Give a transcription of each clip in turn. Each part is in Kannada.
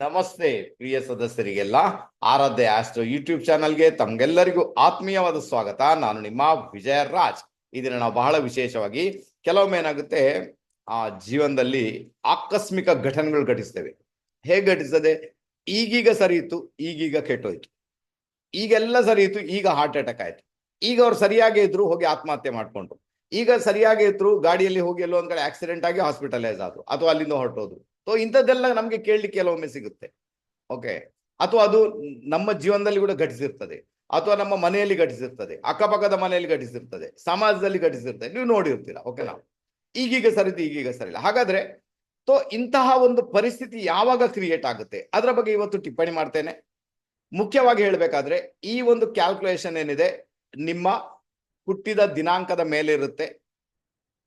ನಮಸ್ತೆ ಪ್ರಿಯ ಸದಸ್ಯರಿಗೆಲ್ಲ, ಆರಾಧ್ಯ ಆಸ್ಟ್ರೋ ಯೂಟ್ಯೂಬ್ ಚಾನಲ್ಗೆ ತಮ್ಗೆಲ್ಲರಿಗೂ ಆತ್ಮೀಯವಾದ ಸ್ವಾಗತ. ನಾನು ನಿಮ್ಮ ವಿಜಯ ರಾಜ್ ಇದನ್ನ ನಾವು ಬಹಳ ವಿಶೇಷವಾಗಿ ಕೆಲವೊಮ್ಮೆ ಏನಾಗುತ್ತೆ, ಆ ಜೀವನದಲ್ಲಿ ಆಕಸ್ಮಿಕ ಘಟನೆಗಳು ಘಟಿಸ್ತೇವೆ. ಹೇಗೆ ಘಟಿಸ್ತದೆ? ಈಗೀಗ ಸರಿ ಇತ್ತು ಈಗೀಗ ಕೆಟ್ಟೋಯ್ತು. ಈಗೆಲ್ಲ ಸರಿ ಇತ್ತು ಈಗ ಹಾರ್ಟ್ ಅಟ್ಯಾಕ್ ಆಯ್ತು. ಈಗ ಅವ್ರು ಸರಿಯಾಗಿ ಇದ್ರು, ಹೋಗಿ ಆತ್ಮಹತ್ಯೆ ಮಾಡ್ಕೊಂಡ್ರು. ಈಗ ಸರಿಯಾಗಿ ಇದ್ರು, ಗಾಡಿಯಲ್ಲಿ ಹೋಗಿ ಎಲ್ಲೋ ಒಂದ್ ಕಡೆ ಆಕ್ಸಿಡೆಂಟ್ ಆಗಿ ಹಾಸ್ಪಿಟಲೈಸ್ ಆದ್ರು, ಅಥವಾ ಅಲ್ಲಿಂದ ಹೊರಟೋದ್ರು. ಸೊ ಇಂಥದ್ದೆಲ್ಲ ನಮಗೆ ಕೇಳಲಿಕ್ಕೆ ಕೆಲವೊಮ್ಮೆ ಸಿಗುತ್ತೆ. ಓಕೆ ಅಥವಾ ಅದು ನಮ್ಮ ಜೀವನದಲ್ಲಿ ಕೂಡ ಘಟಿಸಿರ್ತದೆ. ಅಥವಾ ನಮ್ಮ ಮನೆಯಲ್ಲಿ ಘಟಿಸಿರ್ತದೆ. ಅಕ್ಕಪಕ್ಕದ ಮನೆಯಲ್ಲಿ ಘಟಿಸಿರ್ತದೆ. ಸಮಾಜದಲ್ಲಿ ಘಟಿಸಿರ್ತದೆ. ನೀವು ನೋಡಿರ್ತೀರಾ. ನಾವು ಈಗೀಗ ಸರಿದು ಈಗೀಗ ಸರಿಲ್ಲ ಹಾಗಾದ್ರೆ ಸೊ ಇಂತಹ ಒಂದು ಪರಿಸ್ಥಿತಿ ಯಾವಾಗ ಕ್ರಿಯೇಟ್ ಆಗುತ್ತೆ? ಅದರ ಬಗ್ಗೆ ಇವತ್ತು ಟಿಪ್ಪಣಿ ಮಾಡ್ತೇನೆ. ಮುಖ್ಯವಾಗಿ ಹೇಳಬೇಕಾದ್ರೆ, ಈ ಒಂದು ಕ್ಯಾಲ್ಕುಲೇಷನ್ ಏನಿದೆ, ನಿಮ್ಮ ಹುಟ್ಟಿದ ದಿನಾಂಕದ ಮೇಲೆ ಇರುತ್ತೆ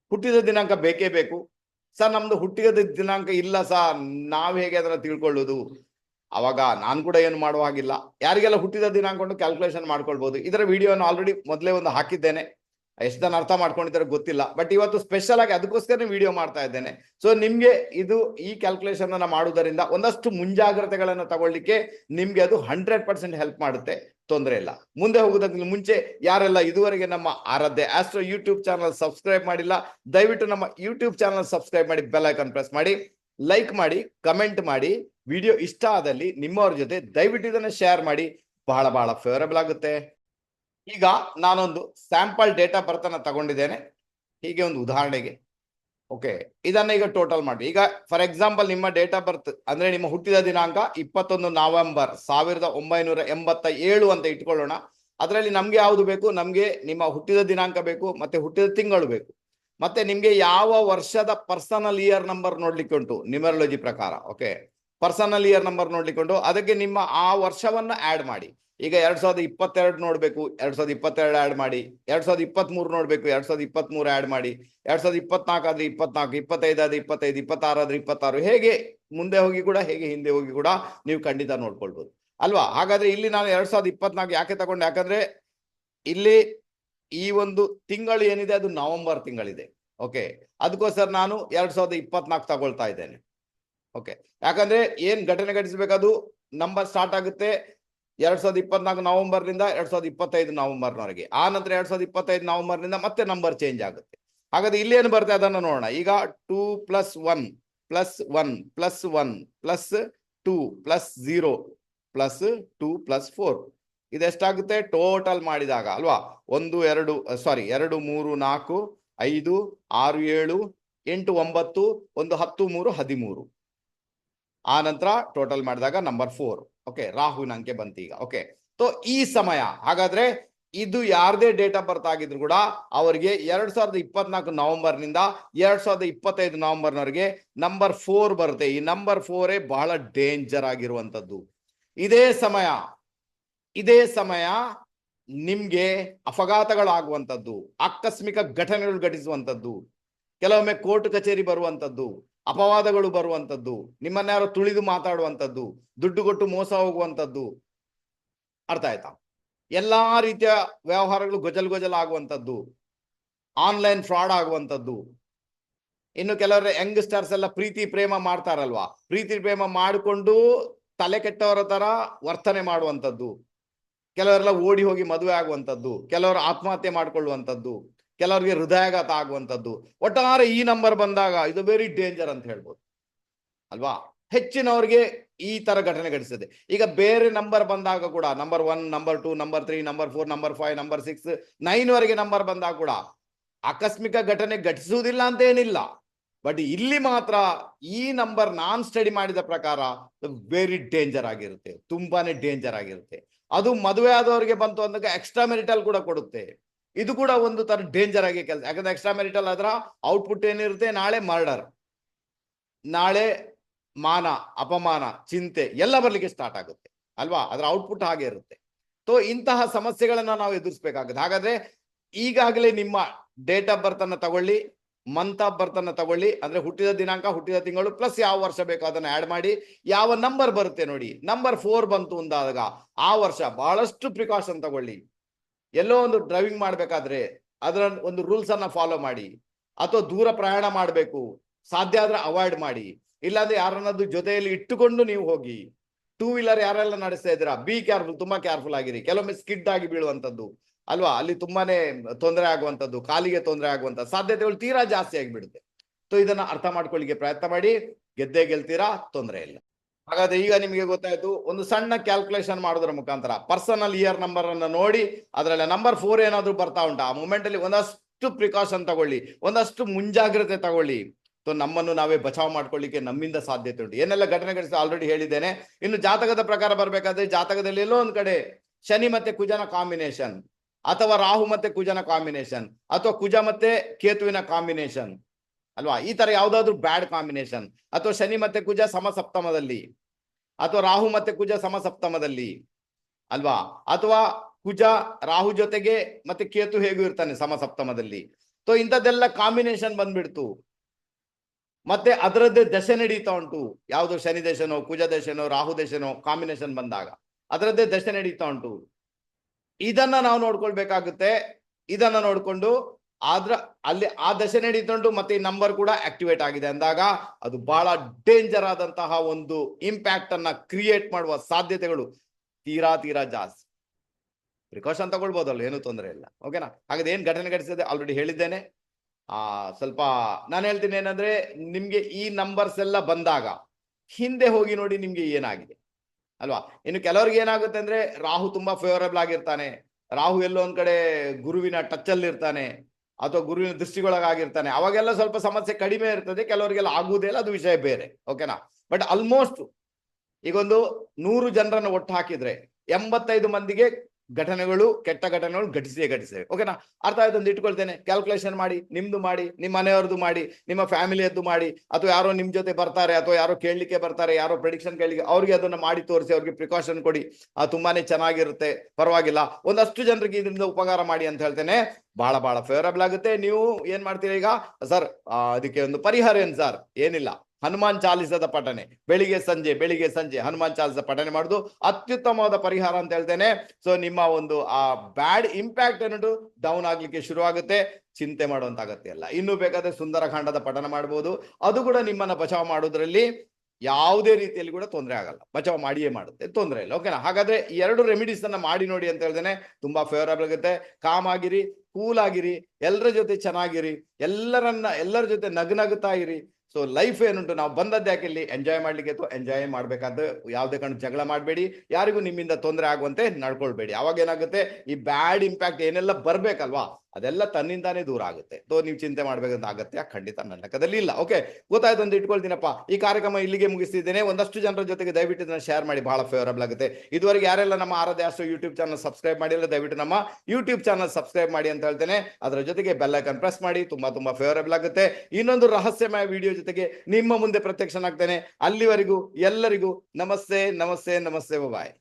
ಹುಟ್ಟಿದ ದಿನಾಂಕ ಬೇಕೇ ಬೇಕು. ಸರ್, ನಮ್ದು ಹುಟ್ಟಿದ ದಿನಾಂಕ ಇಲ್ಲ ಸರ್. ನಾವ್ ಹೇಗೆ ಅದನ್ನ ತಿಳ್ಕೊಳ್ಳೋದು? ಅವಾಗ ನಾನು ಕೂಡ ಏನು ಮಾಡುವ ಹಾಗಿಲ್ಲ. ಯಾರಿಗೆಲ್ಲ ಹುಟ್ಟಿದ ದಿನಾಂಕ ಕ್ಯಾಲ್ಕುಲೇಷನ್ ಮಾಡ್ಕೊಳ್ಬಹುದು ಇದರ ವಿಡಿಯೋನ ಆಲ್ರೆಡಿ ಮೊದಲೇ ಒಂದು ಹಾಕಿದ್ದೇನೆ. ಎಷ್ಟು ಜನ ಅರ್ಥ ಮಾಡ್ಕೊಂಡಿದ್ದಾರೆ ಗೊತ್ತಿಲ್ಲ. ಬಟ್ ಇವತ್ತು ಸ್ಪೆಷಲ್ ಆಗಿ ಅದಕ್ಕೋಸ್ಕರ ವಿಡಿಯೋ ಮಾಡ್ತಾ ಇದ್ದೇನೆ. ಸೊ ನಿಮ್ಗೆ ಇದು ಈ ಕ್ಯಾಲ್ಕುಲೇಷನ್ ಅನ್ನ ಮಾಡುವುದರಿಂದ ಒಂದಷ್ಟು ಮುಂಜಾಗ್ರತೆಗಳನ್ನು ತಗೊಳ್ಳಿಕ್ಕೆ ನಿಮ್ಗೆ ಅದು ಹಂಡ್ರೆಡ್ ಪರ್ಸೆಂಟ್ ಹೆಲ್ಪ್ ಮಾಡುತ್ತೆ. ತೊಂದರೆ ಇಲ್ಲ. ಮುಂದೆ ಹೋಗೋದಕ್ಕಿಂತ ಮುಂಚೆ ಯಾರೆಲ್ಲ ಇದುವರೆಗೆ ನಮ್ಮ Aradhya astro YouTube channel subscribe ಮಾಡಿಲ್ಲ, ದಯವಿಟ್ಟು ನಮ್ಮ ಯೂಟ್ಯೂಬ್ ಚಾನಲ್ ಸಬ್ಸ್ಕ್ರೈಬ್ ಮಾಡಿ ಬೆಲ್ ಐಕನ್ ಪ್ರೆಸ್ ಮಾಡಿ ಲೈಕ್ ಮಾಡಿ ಕಮೆಂಟ್ ಮಾಡಿ. ವಿಡಿಯೋ ಇಷ್ಟ ಆದಲ್ಲಿ ನಿಮ್ಮವ್ರ ಜೊತೆ ದಯವಿಟ್ಟು ಇದನ್ನ ಶೇರ್ ಮಾಡಿ. ಬಹಳ ಬಹಳ ಫೇವರಬಲ್ ಆಗುತ್ತೆ. ಈಗ ನಾನೊಂದು ಸ್ಯಾಂಪಲ್ ಡೇಟಾ ಬರ್ತ್ ಅನ್ನ ತಗೊಂಡಿದ್ದೇನೆ. ಹೀಗೆ ಒಂದು ಉದಾಹರಣೆಗೆ. ಓಕೆ ಇದನ್ನ ಈಗ ಟೋಟಲ್ ಮಾಡಿ ಈಗ ಫಾರ್ ಎಕ್ಸಾಂಪಲ್ ನಿಮ್ಮ ಡೇಟ್ ಆಫ್ ಬರ್ತ್ ಅಂದ್ರೆ ನಿಮ್ಮ ಹುಟ್ಟಿದ ದಿನಾಂಕ ಇಪ್ಪತ್ತೊಂದು ನವೆಂಬರ್ ಸಾವಿರದ ಒಂಬೈನೂರ ಎಂಬತ್ತ ಏಳು ಅಂತ ಇಟ್ಕೊಳ್ಳೋಣ. ಅದರಲ್ಲಿ ನಮ್ಗೆ ಯಾವುದು ಬೇಕು? ನಮ್ಗೆ ನಿಮ್ಮ ಹುಟ್ಟಿದ ದಿನಾಂಕ ಬೇಕು, ಮತ್ತೆ ಹುಟ್ಟಿದ ತಿಂಗಳು ಬೇಕು. ಮತ್ತೆ ನಿಮ್ಗೆ ಯಾವ ವರ್ಷದ ಪರ್ಸನಲ್ ಇಯರ್ ನಂಬರ್ ನೋಡ್ಲಿಕ್ಕೆ ಉಂಟು? ನ್ಯೂಮರಾಲಜಿ ಪ್ರಕಾರ ಓಕೆ ಪರ್ಸನಲ್ ಇಯರ್ ನಂಬರ್ ನೋಡ್ಲಿಕ್ಕೆ ಉಂಟು. ಅದಕ್ಕೆ ನಿಮ್ಮ ಆ ವರ್ಷವನ್ನ ಆಡ್ ಮಾಡಿ. ಈಗ ಎರಡ್ ಸಾವಿರದ ಇಪ್ಪತ್ತೆರಡು ನೋಡ್ಬೇಕು, ಎರಡ್ ಸಾವಿರದ ಇಪ್ಪತ್ತೆರಡು ಆಡ್ ಮಾಡಿ, ಎರಡ್ ಸಾವಿರದ ಇಪ್ಪತ್ತ್ ಮೂರು ನೋಡ್ಬೇಕು, ಎರಡ್ ಸಾವಿರದ ಇಪ್ಪತ್ತ್ ಮೂರು ಆಡ್ ಮಾಡಿ, ಎರಡ್ ಸಾವಿರದ ಇಪ್ಪತ್ನಾಲ್ಕು ಆದ್ರೆ ಇಪ್ಪತ್ನಾಲ್ಕು, ಇಪ್ಪತ್ತೈದು ಆದ್ರೆ ಇಪ್ಪತ್ತೈದು, ಇಪ್ಪತ್ತಾರು ಆದ್ರೆ ಇಪ್ಪತ್ತಾರು, ಹೇಗೆ ಮುಂದೆ ಹೋಗಿ ಕೂಡ, ಹೇಗೆ ಹಿಂದೆ ಹೋಗಿ ಕೂಡ ನೀವು ಖಂಡಿತ ನೋಡ್ಕೊಳ್ಬೋದು. ಅಲ್ವಾ? ಹಾಗಾದ್ರೆ ಇಲ್ಲಿ ನಾನು ಎರಡ್ ಸಾವಿರದ ಇಪ್ಪತ್ನಾಲ್ಕು ಯಾಕೆ ತಗೊಂಡೆ? ಯಾಕಂದ್ರೆ ಇಲ್ಲಿ ಈ ಒಂದು ತಿಂಗಳು ಏನಿದೆ? ಅದು ನವೆಂಬರ್ ತಿಂಗಳಿದೆ. ಓಕೆ ಅದಕ್ಕೋಸ್ಕರ ನಾನು ಎರಡ್ ಸಾವಿರದ ಇಪ್ಪತ್ನಾಲ್ಕು ತಗೊಳ್ತಾ ಇದ್ದೇನೆ. ಓಕೆ ಯಾಕಂದ್ರೆ ಏನ್ ಘಟನೆ ಘಟಿಸಬೇಕದು ನಂಬರ್ ಸ್ಟಾರ್ಟ್ ಆಗುತ್ತೆ. ಎರಡ್ ಸಾವಿರದ ಇಪ್ಪತ್ನಾಲ್ಕು ನವೆಂಬರ್ನಿಂದ ಎರಡ್ ಸಾವಿರದ ಇಪ್ಪತ್ತೈದು ನವೆಂಬರ್ನವರೆಗೆ. ಆ ನಂತರ ಎರಡ್ ಸಾವಿರದ ಇಪ್ಪತ್ತೈದು ನವೆಂಬರ್ನಿಂದ ಮತ್ತೆ ನಂಬರ್ ಚೇಂಜ್ ಆಗುತ್ತೆ. ಹಾಗಾದ್ರೆ ಇಲ್ಲಿ ಏನು ಬರುತ್ತೆ ಅದನ್ನು ನೋಡೋಣ. ಈಗ two plus one plus one plus one plus two plus zero plus two plus four ಇದೆಷ್ಟಾಗುತ್ತೆ total ಮಾಡಿದಾಗ, ಅಲ್ವಾ? ಒಂದು, ಎರಡು ಸಾರಿ ಎರಡು, ಮೂರು, ನಾಲ್ಕು, ಐದು, ಆರು, ಏಳು, ಎಂಟು, ಒಂಬತ್ತು, ಒಂದು, ಹತ್ತು, ಮೂರು, ಹದಿಮೂರು. ಆ ನಂತರ ಟೋಟಲ್ ಮಾಡಿದಾಗ ನಂಬರ್ ಫೋರ್ ಓಕೆ ರಾಹುವಿನ ಅಂಕೆ ಬಂತು ಈಗ ಓಕೆ ಸೊ ಈ ಸಮಯ, ಹಾಗಾದ್ರೆ ಇದು ಯಾರದೇ ಡೇಟ್ ಆಫ್ ಬರ್ತ್ ಆಗಿದ್ರು ಕೂಡ ಅವರಿಗೆ ಎರಡ್ ಸಾವಿರದ ಇಪ್ಪತ್ನಾಲ್ಕು ನವೆಂಬರ್ನಿಂದ ಎರಡ್ ಸಾವಿರದ ಇಪ್ಪತ್ತೈದು ನವೆಂಬರ್ನವರೆಗೆ ನಂಬರ್ ಫೋರ್ ಬರುತ್ತೆ. ಈ ನಂಬರ್ ಫೋರೇ ಬಹಳ ಡೇಂಜರ್ ಆಗಿರುವಂತದ್ದು. ಇದೇ ಸಮಯ ಇದೇ ಸಮಯ ನಿಮ್ಗೆ ಅಪಘಾತಗಳಾಗುವಂಥದ್ದು ಆಕಸ್ಮಿಕ ಘಟನೆಗಳು ಘಟಿಸುವಂಥದ್ದು ಕೆಲವೊಮ್ಮೆ ಕೋರ್ಟ್ ಕಚೇರಿ ಬರುವಂಥದ್ದು ಅಪವಾದಗಳು ಬರುವಂಥದ್ದು, ನಿಮ್ಮನ್ನ ಯಾರು ತುಳಿದು ಮಾತಾಡುವಂಥದ್ದು, ದುಡ್ಡು ಕೊಟ್ಟು ಮೋಸ ಹೋಗುವಂಥದ್ದು, ಅರ್ಥ ಆಯ್ತಾ? ಎಲ್ಲಾ ರೀತಿಯ ವ್ಯವಹಾರಗಳು ಗೊಜಲ್ ಗೊಜಲ್ ಆಗುವಂಥದ್ದು ಆನ್ಲೈನ್ ಫ್ರಾಡ್ ಆಗುವಂಥದ್ದು. ಇನ್ನು ಕೆಲವರು ಯಂಗ್ಸ್ಟರ್ಸ್ ಎಲ್ಲ ಪ್ರೀತಿ ಪ್ರೇಮ ಮಾಡ್ತಾರಲ್ವಾ? ಪ್ರೀತಿ ಪ್ರೇಮ ಮಾಡಿಕೊಂಡು ತಲೆ ಕೆಟ್ಟವರ ತರ ವರ್ತನೆ ಮಾಡುವಂಥದ್ದು. ಕೆಲವರೆಲ್ಲ ಓಡಿ ಹೋಗಿ ಮದುವೆ ಆಗುವಂಥದ್ದು, ಕೆಲವರು ಆತ್ಮಹತ್ಯೆ ಮಾಡ್ಕೊಳ್ಳುವಂಥದ್ದು. ಕೆಲವರಿಗೆ ಹೃದಯಾಘಾತ ಆಗುವಂಥದ್ದು. ಒಟ್ಟಾರೆ ಈ ನಂಬರ್ ಬಂದಾಗ ಇದು ವೆರಿ ಡೇಂಜರ್ ಅಂತ ಹೇಳ್ಬೋದು. ಅಲ್ವಾ? ಹೆಚ್ಚಿನವರಿಗೆ ಈ ತರ ಘಟನೆ ಘಟಿಸ್ತದೆ ಈಗ ಬೇರೆ ನಂಬರ್ ಬಂದಾಗ ಕೂಡ number one number two number three number four number five number six nine ವರೆಗೆ ನಂಬರ್ ಬಂದಾಗ ಕೂಡ ಆಕಸ್ಮಿಕ ಘಟನೆ ಘಟಿಸುವುದಿಲ್ಲ ಅಂತ ಏನಿಲ್ಲ ಬಟ್ ಇಲ್ಲಿ ಮಾತ್ರ ಈ ನಂಬರ್ ನಾನ್ ಸ್ಟಡಿ ಮಾಡಿದ ಪ್ರಕಾರ ವೆರಿ ಡೇಂಜರ್ ಆಗಿರುತ್ತೆ. ತುಂಬಾನೇ ಡೇಂಜರ್ ಆಗಿರುತ್ತೆ. ಅದು ಮದುವೆ ಆದವರಿಗೆ ಬಂತು ಅಂದಾಗ ಎಕ್ಸ್ಟ್ರಾ ಮೆರಿಟಲ್ ಕೂಡ ಕೊಡುತ್ತೆ. ಇದು ಕೂಡ ಒಂದು ತರ ಡೇಂಜರ್ ಆಗಿ ಕೆಲಸ, ಯಾಕಂದ್ರೆ ಎಕ್ಸ್ಟ್ರಾ ಮೆರಿಟಲ್ ಅದರ ಔಟ್ಪುಟ್ ಏನಿರುತ್ತೆ ನಾಳೆ ಮರ್ಡರ್ ನಾಳೆ ಮಾನ, ಅಪಮಾನ, ಚಿಂತೆ ಎಲ್ಲ ಬರ್ಲಿಕ್ಕೆ ಸ್ಟಾರ್ಟ್ ಆಗುತ್ತೆ, ಅಲ್ವಾ? ಅದರ ಔಟ್ಪುಟ್ ಹಾಗೆ ಇರುತ್ತೆ. ಸೊ ಇಂತಹ ಸಮಸ್ಯೆಗಳನ್ನ ನಾವು ಎದುರಿಸ್ಬೇಕಾಗುತ್ತೆ. ಹಾಗಾದ್ರೆ ಈಗಾಗಲೇ ನಿಮ್ಮ ಡೇಟ್ ಆಫ್ ಬರ್ತ್ ಅನ್ನ ತಗೊಳ್ಳಿ ಮಂತ್ ಆಫ್ ಬರ್ತ್ ಅನ್ನ ತಗೊಳ್ಳಿ, ಅಂದ್ರೆ ಹುಟ್ಟಿದ ದಿನಾಂಕ, ಹುಟ್ಟಿದ ತಿಂಗಳು ಪ್ಲಸ್ ಯಾವ ವರ್ಷ ಬೇಕೋ ಅದನ್ನ ಆಡ್ ಮಾಡಿ, ಯಾವ ನಂಬರ್ ಬರುತ್ತೆ ನೋಡಿ ನಂಬರ್ ಫೋರ್ ಬಂತು ಅಂದಾಗ ಆ ವರ್ಷ ಬಹಳಷ್ಟು ಪ್ರಿಕಾಷನ್ ತಗೊಳ್ಳಿ. ಎಲ್ಲೋ ಒಂದು ಡ್ರೈವಿಂಗ್ ಮಾಡ್ಬೇಕಾದ್ರೆ ಅದರ ಒಂದು ರೂಲ್ಸ್ ಅನ್ನ ಫಾಲೋ ಮಾಡಿ ಅಥವಾ ದೂರ ಪ್ರಯಾಣ ಮಾಡಬೇಕು, ಸಾಧ್ಯ ಆದ್ರೆ ಅವಾಯ್ಡ್ ಮಾಡಿ. ಇಲ್ಲಾಂದ್ರೆ ಯಾರನ್ನದು ಜೊತೆಯಲ್ಲಿ ಇಟ್ಟುಕೊಂಡು ನೀವು ಹೋಗಿ ಟೂ ವೀಲರ್ ಯಾರೆಲ್ಲ ನಡೆಸ್ತಾ ಇದ್ದೀರಾ ಬಿ ಕೇರ್ಫುಲ್ ತುಂಬಾ ಕೇರ್ಫುಲ್ ಆಗಿರಿ. ಕೆಲವೊಮ್ಮೆ ಸ್ಕಿಡ್ ಆಗಿ ಬೀಳುವಂತದ್ದು ಅಲ್ವಾ? ಅಲ್ಲಿ ತುಂಬಾನೇ ತೊಂದರೆ ಆಗುವಂತದ್ದು ಕಾಲಿಗೆ ತೊಂದರೆ ಆಗುವಂತ ಸಾಧ್ಯತೆಗಳು ತೀರಾ ಜಾಸ್ತಿ ಆಗಿಬಿಡುತ್ತೆ. ಸೊ ಇದನ್ನ ಅರ್ಥ ಮಾಡ್ಕೊಳ್ಳಿಕ್ಕೆ ಪ್ರಯತ್ನ ಮಾಡಿ, ಗೆದ್ದೇ ಗೆಲ್ತೀರಾ, ತೊಂದರೆ ಇಲ್ಲ. ಹಾಗಾದ್ರೆ ಈಗ ನಿಮಗೆ ಗೊತ್ತಾಯ್ತು, ಒಂದು ಸಣ್ಣ ಕ್ಯಾಲ್ಕುಲೇಷನ್ ಮಾಡೋದ್ರ ಮುಖಾಂತರ ಪರ್ಸನಲ್ ಇಯರ್ ನಂಬರ್ ಅನ್ನು ನೋಡಿ, ಅದರಲ್ಲಿ ನಂಬರ್ ಫೋರ್ ಏನಾದ್ರೂ ಬರ್ತಾ ಉಂಟಾ, ಆ ಮೂಮೆಂಟ್ ಅಲ್ಲಿ ಒಂದಷ್ಟು ಪ್ರಿಕಾಷನ್ ತಗೊಳ್ಳಿ, ಒಂದಷ್ಟು ಮುಂಜಾಗ್ರತೆ ತಗೊಳ್ಳಿ. ಸೊ ನಮ್ಮನ್ನು ನಾವೇ ಬಚಾವ್ ಮಾಡ್ಕೊಳ್ಳಿಕ್ಕೆ ನಮ್ಮಿಂದ ಸಾಧ್ಯತೆ ಉಂಟು. ಏನೆಲ್ಲ ಘಟನೆ ಘಟಿಸಿ ಆಲ್ರೆಡಿ ಹೇಳಿದ್ದೇನೆ. ಇನ್ನು ಜಾತಕದ ಪ್ರಕಾರ ಬರ್ಬೇಕಾದ್ರೆ ಜಾತಕದಲ್ಲಿ ಎಲ್ಲೋ ಒಂದ್ ಕಡೆ ಶನಿ ಮತ್ತೆ ಕುಜನ ಕಾಂಬಿನೇಷನ್ ಅಥವಾ ರಾಹು ಮತ್ತೆ ಕುಜನ ಕಾಂಬಿನೇಷನ್ ಅಥವಾ ಕುಜ ಮತ್ತೆ ಕೇತುವಿನ ಕಾಂಬಿನೇಷನ್ ಅಲ್ವಾ? ಈ ತರ ಯಾವ್ದಾದ್ರು ಬ್ಯಾಡ್ ಕಾಂಬಿನೇಷನ್ ಅಥವಾ ಶನಿ ಮತ್ತೆ ಕುಜ ಸಮಸಪ್ತಮದಲ್ಲಿ. ಅಥವಾ ರಾಹು ಮತ್ತೆ ಕುಜ ಸಮಸಪ್ತಮದಲ್ಲಿ ಅಲ್ವಾ? ಅಥವಾ ಕುಜ ರಾಹು ಜೊತೆಗೆ ಮತ್ತೆ ಕೇತು ಹೇಗೂ ಇರ್ತಾನೆ ಸಮಸಪ್ತಮದಲ್ಲಿ. ಸೊ ಇಂಥದ್ದೆಲ್ಲ ಕಾಂಬಿನೇಷನ್ ಬಂದ್ಬಿಡ್ತು. ಮತ್ತೆ ಅದರದ್ದೇ ದಶೆ ನಡೀತಾ ಉಂಟು. ಯಾವುದು ಶನಿ ದಶನೋ, ಕುಜ ದಶನೋ, ರಾಹು ದಶನೋ ಕಾಂಬಿನೇಷನ್ ಬಂದಾಗ. ಅದರದ್ದೇ ದಶೆ ನಡೀತಾ ಉಂಟು. ಇದನ್ನ ನಾವು ನೋಡ್ಕೊಳ್ಬೇಕಾಗುತ್ತೆ. ಇದನ್ನ ನೋಡ್ಕೊಂಡು ಆದ್ರ ಅಲ್ಲಿ ಆ ದಶೆ ನಡೀತಾ ಉಂಟು ಮತ್ತೆ ಈ ನಂಬರ್ ಕೂಡ ಆಕ್ಟಿವೇಟ್ ಆಗಿದೆ. ಅಂದಾಗ ಅದು ಬಹಳ ಡೇಂಜರ್ ಆದಂತಹ ಒಂದು ಇಂಪ್ಯಾಕ್ಟ್ ಅನ್ನ ಕ್ರಿಯೇಟ್ ಮಾಡುವ ಸಾಧ್ಯತೆಗಳು ತೀರಾ ತೀರಾ ಜಾಸ್ತಿ. ಪ್ರಿಕಾಷನ್ ತಗೊಳ್ಬೋದಲ್ಲ, ಏನು ತೊಂದರೆ ಇಲ್ಲ. ಓಕೆನಾ ಹಾಗಾದ್ರೆ ಏನ್ ಘಟನೆ ಘಟಿಸಿದೆ? ಆಲ್ರೆಡಿ ಹೇಳಿದ್ದೇನೆ. ಆ, ಸ್ವಲ್ಪ ನಾನು ಹೇಳ್ತೀನಿ ಏನಂದ್ರೆ ನಿಮ್ಗೆ ಈ ನಂಬರ್ಸ್ ಎಲ್ಲ ಬಂದಾಗ ಹಿಂದೆ ಹೋಗಿ ನೋಡಿ ನಿಮ್ಗೆ ಏನಾಗಿದೆ? ಅಲ್ವಾ? ಇನ್ನು ಕೆಲವರಿಗೆ ಏನಾಗುತ್ತೆ ಅಂದ್ರೆ ರಾಹು ತುಂಬಾ ಫೇವರಬಲ್ ಆಗಿರ್ತಾನೆ. ರಾಹು ಎಲ್ಲೋ ಒಂದ್ ಕಡೆ ಗುರುವಿನ ಟಚ್ ಅಲ್ಲಿ ಇರ್ತಾನೆ ಅಥವಾ ಗುರುವಿನ ದೃಷ್ಟಿಗೊಳಗಾಗಿರ್ತಾನೆ. ಅವಾಗೆಲ್ಲ ಸ್ವಲ್ಪ ಸಮಸ್ಯೆ ಕಡಿಮೆ ಇರ್ತದೆ, ಕೆಲವರಿಗೆಲ್ಲ ಆಗುವುದೇ ಇಲ್ಲ, ಅದು ವಿಷಯ ಬೇರೆ. ಓಕೆನಾ? ಬಟ್ ಆಲ್ಮೋಸ್ಟ್ ಈಗೊಂದು ನೂರು ಜನರನ್ನು ಒಟ್ಟು ಹಾಕಿದ್ರೆ, ಎಂಬತ್ತೈದು ಮಂದಿಗೆ ಘಟನೆಗಳು, ಕೆಟ್ಟ ಘಟನೆಗಳು ಘಟಿಸಿಯೇ ಘಟಿಸಿವೆ. ಓಕೆನಾ ಅರ್ಥ ಆಯ್ತು ಅಂತ ಇಟ್ಕೊಳ್ತೇನೆ. ಕ್ಯಾಲ್ಕುಲೇಷನ್ ಮಾಡಿ, ನಿಮ್ದು ಮಾಡಿ, ನಿಮ್ಮ ಮನೆಯವ್ರದ್ದು ಮಾಡಿ, ನಿಮ್ಮ ಫ್ಯಾಮಿಲಿಯದ್ದು ಮಾಡಿ, ಅಥವಾ ಯಾರೋ ನಿಮ್ ಜೊತೆ ಬರ್ತಾರೆ, ಅಥವಾ ಯಾರೋ ಕೇಳಲಿಕ್ಕೆ ಬರ್ತಾರೆ, ಯಾರೋ ಪ್ರೆಡಿಕ್ಷನ್ ಕೇಳಲಿಕ್ಕೆ, ಅವ್ರಿಗೆ ಅದನ್ನ ಮಾಡಿ ತೋರಿಸಿ, ಅವ್ರಿಗೆ ಪ್ರಿಕಾಷನ್ ಕೊಡಿ. ಅದು ತುಂಬಾನೇ ಚೆನ್ನಾಗಿರುತ್ತೆ, ಪರವಾಗಿಲ್ಲ. ಒಂದಷ್ಟು ಜನರಿಗೆ ಇದರಿಂದ ಉಪಕಾರ ಮಾಡಿ ಅಂತ ಹೇಳ್ತೇನೆ. ಬಹಳ ಬಹಳ ಫೇವರಬಲ್ ಆಗುತ್ತೆ. ನೀವು ಏನ್ ಮಾಡ್ತೀರಾ ಈಗ? ಸರ್ ಅದಕ್ಕೆ ಒಂದು ಪರಿಹಾರ ಏನ್ ಸರ್ ಏನಿಲ್ಲ. ಹನುಮಾನ್ ಚಾಲಿಸದ ಪಠನೆ ಬೆಳಿಗ್ಗೆ ಸಂಜೆ ಬೆಳಿಗ್ಗೆ ಸಂಜೆ ಹನುಮಾನ್ ಚಾಲಿಸ ಪಠನೆ ಮಾಡುದು. ಅತ್ಯುತ್ತಮವಾದ ಪರಿಹಾರ ಅಂತ ಹೇಳ್ತೇನೆ. ಸೊ ನಿಮ್ಮ ಒಂದು, ಆ ಬ್ಯಾಡ್ ಇಂಪ್ಯಾಕ್ಟ್ ಅನ್ನೋದು ಡೌನ್ ಆಗ್ಲಿಕ್ಕೆ ಶುರು ಆಗುತ್ತೆ ಚಿಂತೆ ಮಾಡುವಂತ ಅಗತ್ಯ ಇಲ್ಲ. ಇನ್ನು ಬೇಕಾದ್ರೆ ಸುಂದರಕಾಂಡದ ಪಠನ ಮಾಡಬಹುದು ಅದು ಕೂಡ ನಿಮ್ಮನ್ನ ಬಚಾವ್ ಮಾಡೋದ್ರಲ್ಲಿ ಯಾವುದೇ ರೀತಿಯಲ್ಲಿ ಕೂಡ ತೊಂದರೆ ಆಗಲ್ಲ. ಬಚಾವ್ ಮಾಡಿಯೇ ಮಾಡುತ್ತೆ. ತೊಂದರೆ ಇಲ್ಲ. ಓಕೆನಾ ಹಾಗಾದ್ರೆ ಎರಡು ರೆಮಿಡೀಸ್ ಅನ್ನ ಮಾಡಿ ನೋಡಿ ಅಂತ ಹೇಳ್ತೇನೆ. ತುಂಬಾ ಫೇವರಬಲ್ ಆಗುತ್ತೆ. ಕಾಮ್ ಆಗಿರಿ ಕೂಲ್ ಆಗಿರಿ ಎಲ್ಲರ ಜೊತೆ ಚೆನ್ನಾಗಿರಿ, ಎಲ್ಲರನ್ನ, ಎಲ್ಲರ ಜೊತೆ ನಗನಗುತ್ತಾ ಇರಿ. ಸೊ ಲೈಫ್ ಏನುಂಟು, ನಾವು ಬಂದದ್ದು ಯಾಕೆ ಇಲ್ಲಿ ಎಂಜಾಯ್ ಮಾಡ್ಲಿಕ್ಕೆ ಅಥವಾ ಎಂಜಾಯ್ ಮಾಡ್ಬೇಕಾದ ಯಾವುದೇ ಕಣ್ಣು ಜಗಳ ಮಾಡಬೇಡಿ. ಯಾರಿಗೂ ನಿಮ್ಮಿಂದ ತೊಂದರೆ ಆಗುವಂತೆ ನಡ್ಕೊಳ್ಬೇಡಿ. ಅವಾಗ ಏನಾಗುತ್ತೆ? ಈ ಬ್ಯಾಡ್ ಇಂಪ್ಯಾಕ್ಟ್ ಏನೆಲ್ಲ ಬರ್ಬೇಕಲ್ವಾ? ಅದೆಲ್ಲ ತನ್ನಿಂದಾನೇ ದೂರ ಆಗುತ್ತೆ. ಸೊ ನೀವು ಚಿಂತೆ ಮಾಡ್ಬೇಕಂತ ಅಗತ್ಯ ಖಂಡಿತ ನನ್ನ ಲೆಕ್ಕದಲ್ಲಿ ಇಲ್ಲ. ಓಕೆ ಗೊತ್ತಾಯ್ತು ಅಂತ ಇಟ್ಕೊಳ್ತೀನಪ್ಪ. ಈ ಕಾರ್ಯಕ್ರಮ ಇಲ್ಲಿಗೆ ಮುಗಿಸ್ತಿದ್ದೇನೆ. ಒಂದಷ್ಟು ಜನರ ಜೊತೆಗೆ ದಯವಿಟ್ಟು ಇದನ್ನ ಶೇರ್ ಮಾಡಿ. ಬಹಳ ಫೇವರಬಲ್ ಆಗುತ್ತೆ. ಇದುವರೆಗೆ ಯಾರೆಲ್ಲ ನಮ್ಮ ಆರಾಧ್ಯ ಅಷ್ಟು ಯೂಟ್ಯೂಬ್ ಚಾನಲ್ ಸಬ್ಸ್ಕ್ರೈಬ್ ಮಾಡಿಲ್ಲ, ದಯವಿಟ್ಟು ನಮ್ಮ ಯೂಟ್ಯೂಬ್ ಚಾನಲ್ ಸಬ್ಸ್ಕ್ರೈಬ್ ಮಾಡಿ ಅಂತ ಹೇಳ್ತೇನೆ. ಅದರ ಜೊತೆಗೆ ಬೆಲ್ ಐಕನ್ ಪ್ರೆಸ್ ಮಾಡಿ. ತುಂಬಾ ತುಂಬಾ ಫೇವರಬಲ್ ಆಗುತ್ತೆ. ಇನ್ನೊಂದು ರಹಸ್ಯಮಯ ವಿಡಿಯೋ ಜೊತೆಗೆ ನಿಮ್ಮ ಮುಂದೆ ಪ್ರತ್ಯಕ್ಷನಾಗ್ತೇನೆ. ಅಲ್ಲಿವರೆಗೂ ಎಲ್ಲರಿಗೂ ನಮಸ್ತೆ ನಮಸ್ತೆ ನಮಸ್ತೆ ಬಾಯ್